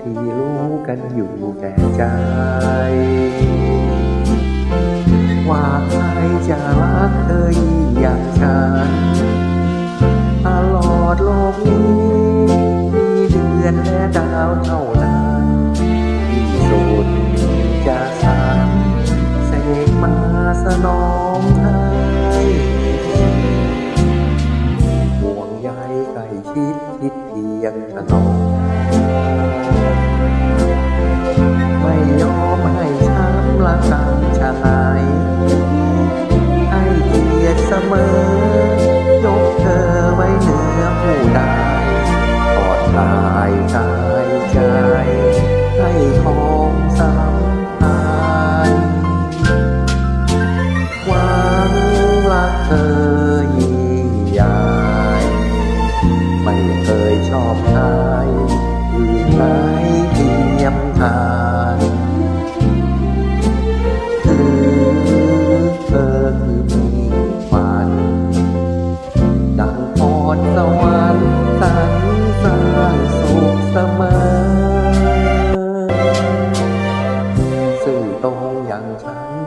ที่รู้กันอยู่แก่ใจ ว่าใครจะรักเธออย่างฉันตลอดโลกนี้ มีเดือนและดาวเท่านั้นที่สุดจะสานเสกมาสนองให้ห่วงใยใกล้ชิดคิดเพียงถนอม ให้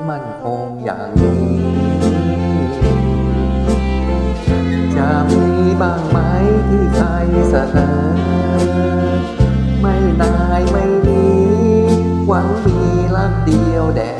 มั่นคงอย่างนี้ จะมีบ้างไหมที่ใครเสนอ ไม่นายไม่หนีหวังมีรักเดียวแด่